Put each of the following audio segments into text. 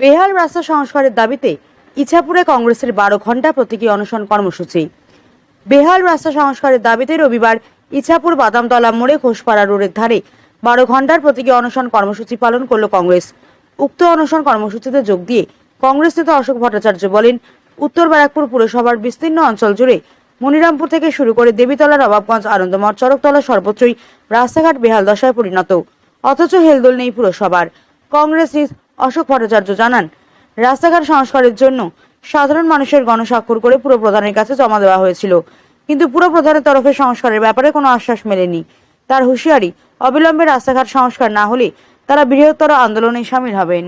বেহাল রাস্তা সংস্কারের দাবিতে ইছাপুরে কংগ্রেসের বারো ঘণ্টা প্রতীকী অনশন কর্মসূচি। বেহাল রাস্তা সংস্কারের দাবিতে রবিবার ইছাপুর বাদামতলা মোড়ে ঘোষপাড়া রোডের ধারে বারো ঘণ্টার প্রতীকী অনশন কর্মসূচি পালন করল কংগ্রেস। উক্ত অনশন কর্মসূচিতে যোগ দিয়ে কংগ্রেস নেতা অশোক ভট্টাচার্য বলেন, উত্তর ব্যারাকপুর পুরসভার বিস্তীর্ণ অঞ্চল জুড়ে মনিরামপুর থেকে শুরু করে দেবীতলা নবাবগঞ্জ, আনন্দমঠ, চরকতলা, সর্বত্রই রাস্তাঘাট বেহাল দশায় পরিণত। অথচ হেলদোল নেই পুরসভার। কংগ্রেস অশোক ভট্টাচার্য জানান, রাস্তাঘাট সংস্কারের জন্য সাধারণ মানুষের গণস্বাক্ষর করে পুরো প্রধানের কাছে জমা দেওয়া হয়েছিল। কিন্তু পুরো প্রধানের তরফে সংস্কারের ব্যাপারে কোনো আশ্বাস মেলেনি। তার হুঁশিয়ারি, অবিলম্বে রাস্তাঘাট সংস্কার না হলে তারা বৃহত্তর আন্দোলনে সামিল হবেন।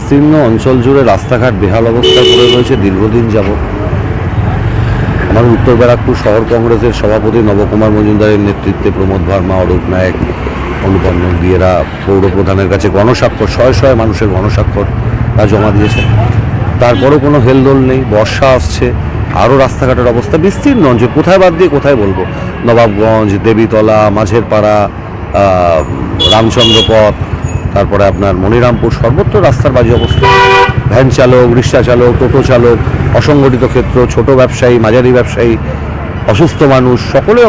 বিস্তীর্ণ অঞ্চল জুড়ে রাস্তাঘাট বেহাল অবস্থায় পড়ে রয়েছে দীর্ঘদিন যাবৎ। আমার উত্তর ব্যারাকপুর শহর কংগ্রেসের সভাপতি নবকুমার মজুমদারের নেতৃত্বে প্রমোদ ভার্মা, অরূপ নায়ক অনুপম দিয়েরা পৌর প্রধানের কাছে গণস্বাক্ষর শয়ে শয়ে মানুষের গণস্বাক্ষর তা জমা দিয়েছে। তারপরও কোনো হেলদোল নেই বর্ষা আসছে আরও রাস্তাঘাটের অবস্থা বিস্তীর্ণ যে কোথায় বাদ দিয়ে কোথায় বলব? নবাবগঞ্জ দেবীতলা মাঝের পাড়া আহ, রামচন্দ্রপথ তারপরে আপনার মনিরামপুর সর্বত্র রাস্তার বাজে অবস্থা। ভ্যান চালক রিক্সা চালক টোটো চালক অসংগঠিত ক্ষেত্র ছোট ব্যবসায়ী মাঝারি ব্যবসায়ী অসুস্থ মানুষ সকলে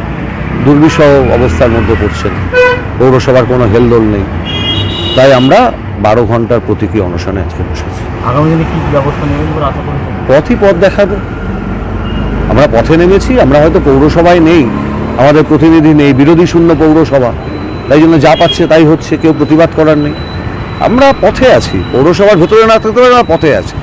দুর্বিষহ অবস্থার মধ্যে পড়ছেন। পৌরসভার কোনো হেলদোল নেই। তাই আমরা বারো ঘণ্টার প্রতীকী অনশনে আজকে বসেছি। আগামী দিনে কি ব্যবস্থা নেবেন বলে আশা করছেন পথই পথ দেখাবো। আমরা পথে নেমেছি আমরা হয়তো পৌরসভায় নেই আমাদের প্রতিনিধি নেই বিরোধী শূন্য পৌরসভা। তাই জন্য যা পাচ্ছে তাই হচ্ছে কেউ প্রতিবাদ করার নেই। আমরা পথে আছি পৌরসভার ভেতরে না থাকতে পারে আমরা পথে আছি।